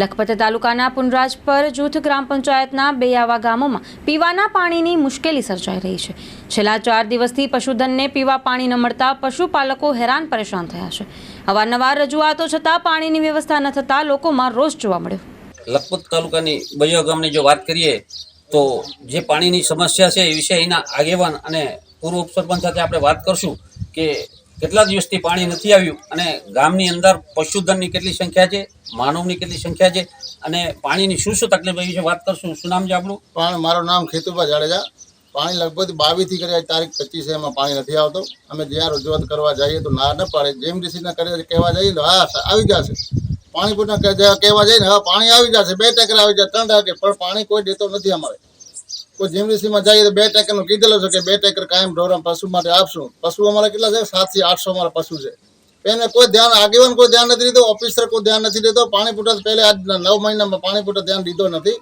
લખપત તાલુકાના પુનરાજપર જૂથ ગ્રામ પંચાયતના બે આવા ગામોમાં પીવાના પાણીની મુશ્કેલી સર્જાઈ રહી છે. છેલ્લા ચાર દિવસથી પશુધનને પીવા પાણી ન મળતા પશુપાલકો હેરાન પરેશાન થયા છે. અવારનવાર રજૂઆતો છતાં પાણીની વ્યવસ્થા ન થતાં લોકોમાં રોષ જોવા મળ્યો. લખપત તાલુકાની બૈયા ગામની જો વાત કરીએ, તો જે પાણીની સમસ્યા છે એ વિશે એના આગેવાન અને પૂર્વ ઉપસરપંચ સાથે આપણે વાત કરશું કે કેટલા દિવસથી પાણી નથી આવ્યું અને ગામની અંદર પશુધનની કેટલી સંખ્યા છે, માનવની કેટલી સંખ્યા છે અને પાણીની શું શું તકલીફ વિશે વાત કરશું. શું નામ છે આપણું? પણ મારું નામ ખેતુભા જાડેજા. પાણી લગભગ બાવીસથી કરી તારીખ પચીસે એમાં પાણી નથી આવતો. અમે જ્યાં રજૂઆત કરવા જઈએ તો ના ન પાડે. જેમ ડીસીને કરે કહેવા જઈએ તો હા આવી જશે. પાણી પૂરના કહેવા જઈએ હા, પાણી આવી જશે. બે ટેકરા આવી જાય, ત્રણ ટેકર. પણ પાણી કોઈ દેતો નથી અમારે. કોઈ જીમડીસીમાં જઈએ તો બે ટેકરનું કીધેલું છે કે બે ટેકર કાયમ ઢોરણ પશુ માટે આપશું. પશુ અમારે કેટલા છે? સાતથી આઠસો અમારા પશુ છે. એને કોઈ ધ્યાન, આગેવાન કોઈ ધ્યાન નથી દીધો ઓફિસર કોઈ ધ્યાન નથી દેતો. પાણી પૂટા પહેલે આજ નવ મહિનામાં પાણી પૂટા ધ્યાન દીધો નથી.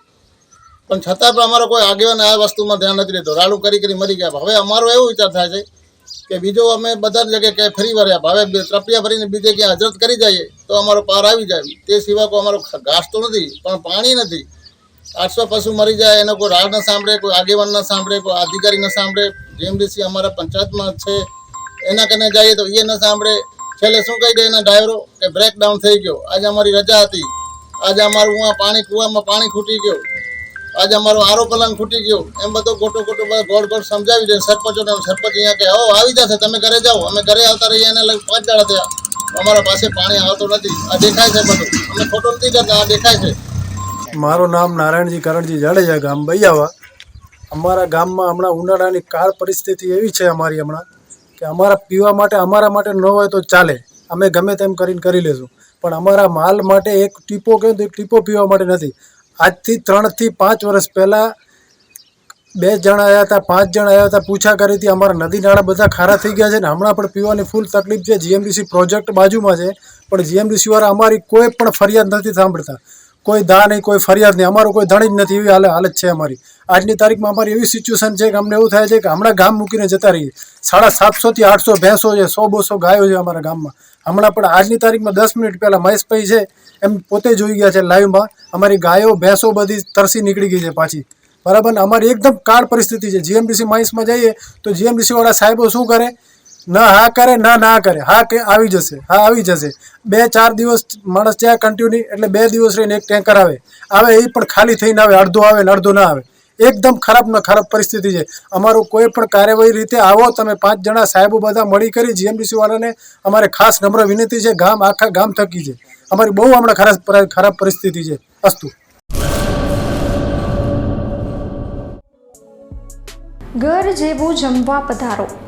પણ છતાં પણ અમારો કોઈ આગેવાન આ વસ્તુમાં ધ્યાન નથી દીધો રાડું કરી કરી મરી ગયા. હવે અમારો એવો વિચાર થાય છે કે બીજો અમે બધા જગ્યાએ ક્યાંય ફરી વર્યા હવે ત્રપિયા ફરીને બીજે ક્યાંય હજરત કરી જઈએ તો અમારો પાર આવી જાય. તે સિવાય કોઈ અમારો ઘાસ તો નથી, પણ પાણી નથી. આઠસો પશુ મરી જાય, એનો કોઈ રાડ ન સાંભળે, કોઈ આગેવાન ન સાંભળે, કોઈ અધિકારી ન સાંભળે. જેમડીસી અમારા પંચાયતમાં છે, એના કને જઈએ તો એ ન સાંભળે. છેલ્લે શું કહી દે એના ડ્રાઈવરો કે બ્રેકડાઉન થઈ ગયો. આજે અમારી રજા હતી. આજે અમારું આ પાણી કૂવામાં પાણી ખૂટી ગયું. આજે અમારો આરો પલંગ ખૂટી ગયો. એમ બધો ખોટો ખોટો બધા ગોળ ગોળ સમજાવી દે. સરપંચોને સરપંચ અહીંયા કે, હો, આવી જશે, તમે ઘરે જાઓ. અમે ઘરે આવતા રહીએ. એને લગ પાંચ દાડા થયા. અમારા પાસે પાણી આવતું નથી. આ દેખાય છે બધું. અમે ખોટું નથી કરતા આ દેખાય છે. મારું નામ નારાયણજી કરણજી જાડેજા ગામ, બૈયાવા. અમારા ગામમાં હમણાં ઉનાળાની કાળ પરિસ્થિતિ એવી છે અમારી હમણાં કે અમારા પીવા માટે, અમારા માટે ન હોય તો ચાલે. અમે ગમે તેમ કરીને કરી લેશું. પણ અમારા માલ માટે એક ટીપો કહે તો ટીપો પીવા માટે નથી. આજથી ત્રણથી પાંચ વર્ષ પહેલાં બે જણા આવ્યા હતા, પાંચ જણ આવ્યા હતા, પૂછા કરી હતી, અમારા નદી નાળા બધા ખારા થઈ ગયા છે ને, હમણાં પણ પીવાની ફૂલ તકલીફ છે. જીએમડીસી પ્રોજેક્ટ બાજુમાં છે, પણ જીએમડીસી વાળા અમારી કોઈ પણ ફરિયાદ નથી સાંભળતા. કોઈ દા નહીં, કોઈ ફરિયાદ નહીં. અમારું કોઈ ધણી જ નથી. એવી હાલ હાલત છે અમારી. આજની તારીખમાં અમારી એવી સિચ્યુએશન છે કે અમને એવું થાય છે કે હમણાં ગામ મૂકીને જતા રહીએ. સાડા સાતસોથી આઠસો ભેંસો છે, સો બસો ગાયો છે અમારા ગામમાં. હમણાં પણ આજની તારીખમાં દસ મિનિટ પહેલાં મહેશભાઈ છે, એમ પોતે જોઈ ગયા છે લાઈવમાં અમારી ગાયો, ભેંસો બધી તરસી નીકળી ગઈ છે પાછી. બરાબર ને? અમારી એકદમ કાળ પરિસ્થિતિ છે. જીએમડીસી માઇન્સમાં જઈએ તો જીએમડીસીવાળા સાહેબો શું કરે? ના, હા કરે, ના ના કરે. હા કે, આવી જશે. હા, આવી જશે. બે, ચાર દિવસ માણસ ત્યાં કન્ટિન્યુ એટલે બે દિવસ રહીને એક ટેન્કર આવે. આવે એ પણ ખાલી થઈને આવે, અડધો આવે ને અડધો ના આવે. એકદમ ખરાબ ને ખરાબ પરિસ્થિતિ છે. અમારું કોઈ પણ કાર્યવાહી રીતે આવો, તમે પાંચ જણા સાહેબો બધા મળી કરી જીએમડીસી વાળાને અમારે ખાસ નમ્ર વિનંતી છે, ગામ આખા ગામ થકી છે. અમારી બહુ હમણાં ખરાબ ખરાબ પરિસ્થિતિ છે. અસ્તુ. ઘર જેવું જમવા પધારો.